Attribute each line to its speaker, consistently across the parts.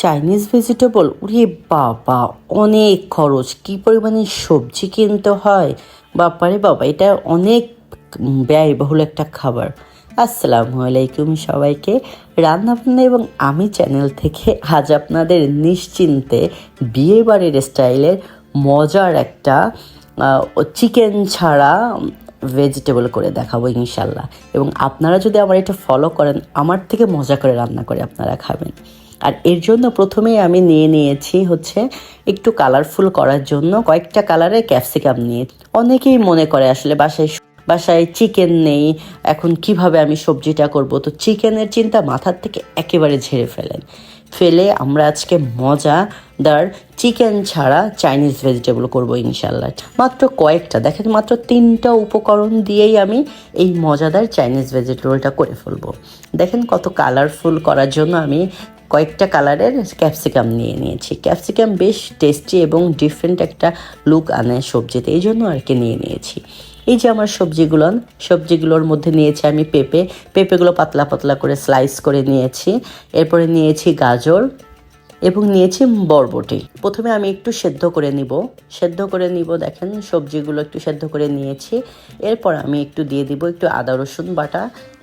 Speaker 1: Chinese vegetable উরে বাবা, অনেক খরচ। কি পরিমাণে সবজি কিনতে হয়? বাপারে বাবা, এটা অনেক ব্যয়বহুল একটা খাবার। আসসালামু আলাইকুম সবাইকে। রান্নাবান্না এবং আমি চ্যানেল থেকে আজ আপনাদের নিশ্চিন্তে বিয়েবাড়ির স্টাইলের মজার একটা চিকেন ছাড়া ভেজিটেবল করে দেখাবো ইনশাল্লাহ। এবং আপনারা যদি আমার এটা ফলো করেন, আমার থেকে মজা করে রান্না করে আপনারা খাবেন। আর এর জন্য প্রথমেই আমি নিয়ে নিয়েছি হচ্ছে একটু কালারফুল করার জন্য কয়েকটা কালারের ক্যাপসিকাম নিয়ে। অনেকেই মনে করে আসলে বাসায় বাসায় চিকেন নেই, এখন কীভাবে আমি সবজিটা করব? তো চিকেনের চিন্তা মাথার থেকে একেবারে ঝেড়ে ফেলেন। ফেলে আমরা আজকে মজাদার চিকেন ছাড়া চাইনিজ ভেজিটেবল করব ইনশাল্লাহ মাত্র কয়েকটা, দেখেন মাত্র তিনটা উপকরণ দিয়েই আমি এই মজাদার চাইনিজ ভেজিটেবলটা করে ফেলব। দেখেন কত কালারফুল করার জন্য আমি কয়েকটা কালারের ক্যাপসিকাম নিয়ে নিয়েছি। ক্যাপসিকাম বেশ টেস্টি এবং ডিফারেন্ট একটা লুক আনে সবজিতে, এই জন্য আর কি নিয়ে নিয়েছি। এই যে আমার সবজিগুলো, সবজিগুলোর মধ্যে নিয়েছি আমি পেঁপে। পেঁপেগুলো পাতলা পাতলা করে স্লাইস করে নিয়েছি। এরপরে নিয়েছি গাজর এবং নিয়েছি বরবটি। প্রথমে আমি একটু সেদ্ধ করে নিব। সেদ্ধ করে নিব, দেখেন সবজিগুলো একটু সেদ্ধ করে নিয়েছি। এরপর আমি একটু দিয়ে দিব একটু আদা রসুন বাটা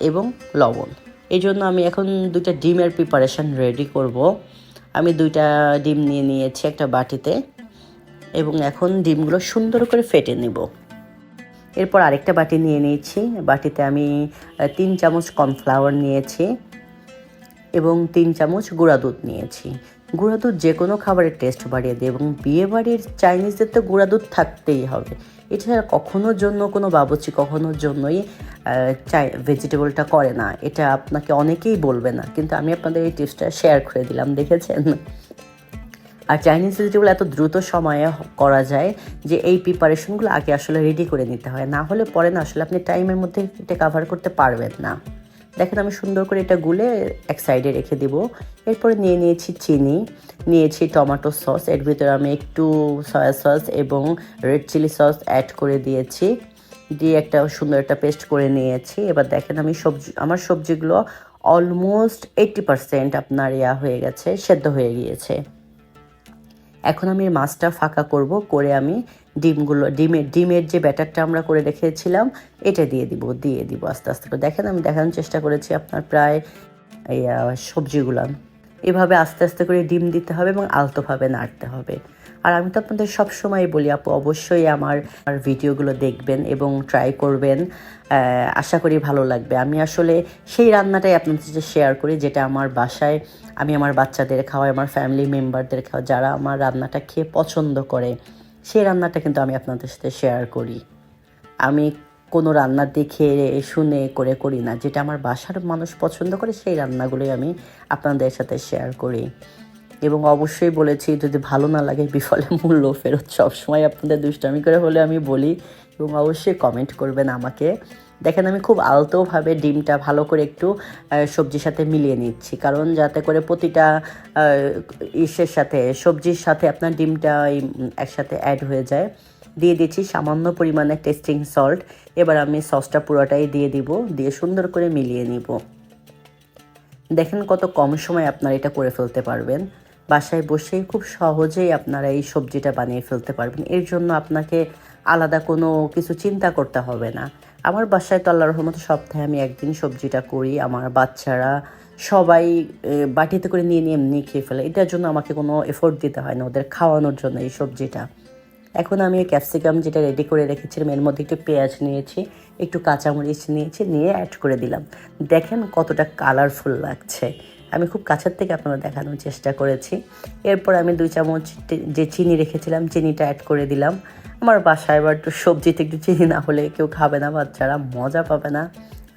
Speaker 1: এবং লবণ। এই জন্য আমি এখন দুইটা ডিমের প্রিপারেশান রেডি করব। আমি দুইটা ডিম নিয়ে নিয়েছি একটা বাটিতে এবং এখন ডিমগুলো সুন্দর করে ফেটে নেব। এরপর আরেকটা বাটি নিয়ে নিয়েছি। বাটিতে আমি তিন চামচ কর্নফ্লাওয়ার নিয়েছি। এবং তিন চামচ গুঁড়া দুধ নিয়েছি। গুঁড়া দুধ যে কোনো খাবারের টেস্ট বাড়িয়ে দেয় এবং বিয়ে বাড়ির চাইনিজদের তো গুঁড়া দুধ থাকতেই হবে। এছাড়া কখনোর জন্য কোনো বাবুচি কখনোর জন্যই চাই ভেজিটেবলটা করে না। এটা আপনাকে অনেকেই বলবে না, কিন্তু আমি আপনাদের এই টিপসটা শেয়ার করে দিলাম, দেখেছেন? আর চাইনিজ ভেজিটেবল এত দ্রুত সময়ে করা যায় যে এই প্রিপারেশনগুলো আগে আসলে রেডি করে নিতে হয়। না হলে পরে না, আসলে আপনি টাইমের মধ্যে এটা কাভার করতে পারবেন না। দেখেন আমি সুন্দর করে এটা গুলে এক সাইডে রেখে দিব। এরপরে নিয়ে নিয়েছি চিনি, নিয়েছি টমেটো সস, এর ভিতরে আমি একটু সয়া সস এবং রেড চিলি সস অ্যাড করে দিয়েছি। দিয়ে একটা সুন্দর একটা পেস্ট করে নিয়েছি। এবার দেখেন আমি সবজি আমার সবজিগুলো অলমোস্ট এইটটি পারসেন্ট আপনার ইয়া হয়ে গেছে, সেদ্ধ হয়ে গিয়েছে। এখন আমি মাছটা ফাঁকা করব, করে আমি ডিমগুলো, ডিমের ডিমের যে ব্যাটারটা আমরা করে রেখেছিলাম, এটা দিয়ে দিব দিয়ে দিব আস্তে আস্তে। করে দেখেন, আমি দেখানোর চেষ্টা করেছি আপনার প্রায় সবজিগুলো। এভাবে আস্তে আস্তে করে ডিম দিতে হবে এবং আলতোভাবে নাড়তে হবে। আর আমি তো আপনাদের সবসময় বলি, আপু অবশ্যই আমার ভিডিওগুলো দেখবেন এবং ট্রাই করবেন। আশা করি ভালো লাগবে। আমি আসলে সেই রান্নাটাই আপনাদের সাথে শেয়ার করি, যেটা আমার বাসায় আমি আমার বাচ্চাদের খাওয়াই, আমার ফ্যামিলি মেম্বারদের খাওয়া যারা আমার রান্নাটা খেয়ে পছন্দ করে, সেই রান্নাটা কিন্তু আমি আপনাদের সাথে শেয়ার করি। আমি কোনো রান্না দেখে, শুনে, করে করি না। যেটা আমার বাসার মানুষ পছন্দ করে, সেই রান্নাগুলোই আমি আপনাদের সাথে শেয়ার করি। এবং অবশ্যই বলেছি, যদি ভালো না লাগে, বিফলে মূল্য ফেরত সবসময় আপনাদের দুষ্টামি করে হলে আমি বলি। এবং অবশ্যই কমেন্ট করবেন আমাকে। দেখেন, আমি খুব আলতোভাবে ডিমটা ভালো করে একটু সবজির সাথে মিলিয়ে নিচ্ছি। কারণ যাতে করে প্রতিটা ইসের সাথে, সবজির সাথে আপনার ডিমটা একসাথে অ্যাড হয়ে যায়। দিয়ে দিচ্ছি সামান্য পরিমাণে টেস্টিং সল্ট। এবার আমি সসটা পুরোটাই দিয়ে দিব, দিয়ে সুন্দর করে মিলিয়ে নিব। দেখেন কত কম সময় আপনারা এটা করে ফেলতে পারবেন। বাসায় বসেই খুব সহজেই আপনারা এই সবজিটা বানিয়ে ফেলতে পারবেন। এর জন্য আপনাকে আলাদা কোনো কিছু চিন্তা করতে হবে না। আমার বাসায় তো আল্লাহর রহমত সপ্তাহে আমি একদিন সবজিটা করি, আমার বাচ্চারা সবাই বাটিতে করে নিয়ে নিয়ে এমনি খেয়ে ফেলে। এটার জন্য আমাকে কোনো এফোর্ট দিতে হয় না ওদের খাওয়ানোর জন্য এই সবজিটা। এখন আমি ক্যাপসিকাম যেটা রেডি করে রেখেছিলাম এর মধ্যে একটু পেঁয়াজ নিয়েছি, একটু কাঁচামরিচ নিয়েছি, নিয়ে অ্যাড করে দিলাম। দেখেন কতটা কালারফুল লাগছে। আমি খুব কাছের থেকে আপনারা দেখানোর চেষ্টা করেছি। এরপর আমি দুই চামচ যে চিনি রেখেছিলাম, চিনিটা অ্যাড করে দিলাম। আমার বাসায় এবার একটু সবজিতে একটু চিনি না হলে কেউ খাবে না, বাচ্চারা মজা পাবে না।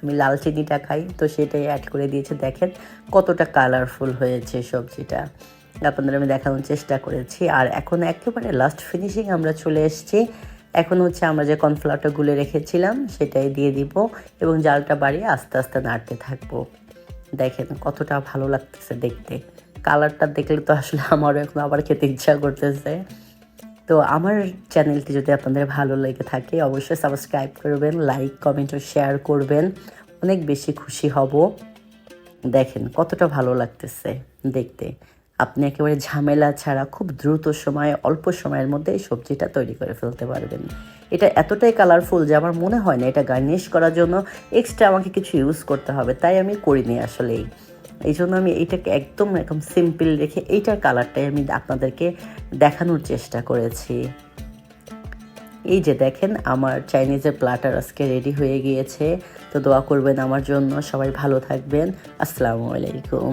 Speaker 1: আমি লাল চিনিটা খাই, তো সেটাই অ্যাড করে দিয়েছে। দেখেন কতটা কালারফুল হয়েছে সবজিটা। আপনাদের আমি দেখানোর চেষ্টা করেছি। আর এখন একেবারে লাস্ট ফিনিশিং আমরা চলে এসেছি। এখন হচ্ছে আমরা যে কর্নফ্লাওয়ারটা গুলে রেখেছিলাম, সেটাই দিয়ে দিব এবং জালটা বাড়িয়ে আস্তে আস্তে নাড়তে থাকব। দেখেন কতটা ভালো লাগতেছে দেখতে। কালারটা দেখলে তো আসলে আমারও এখন আবার খেতে ইচ্ছা করতেছে। তো আমার চ্যানেলটি যদি আপনাদের ভালো লেগে থাকে, অবশ্যই সাবস্ক্রাইব করবেন লাইক কমেন্ট ও শেয়ার করবেন। অনেক বেশি খুশি হব। দেখেন কতটা ভালো লাগতেছে দেখতে। আপনি একেবারে ঝামেলা ছাড়া খুব দ্রুত সময়ে, অল্প সময়ের মধ্যে এই সবজিটা তৈরি করে ফেলতে পারবেন। এটা এতটাই কালারফুল যে আমার মনে হয় না এটা গার্নিশ করার জন্য এক্সট্রা আমাকে কিছু ইউজ করতে হবে। তাই আমি করিনি আসলেই। এই জন্য আমি এইটাকে একদম এরকম সিম্পল রেখে এইটার কালারটাই আমি আপনাদেরকে দেখানোর চেষ্টা করেছি। এই যে দেখেন আমার চাইনিজের প্লাটার আজকে রেডি হয়ে গিয়েছে। তো দোয়া করবেন আমার জন্য। সবাই ভালো থাকবেন। আসসালামু আলাইকুম।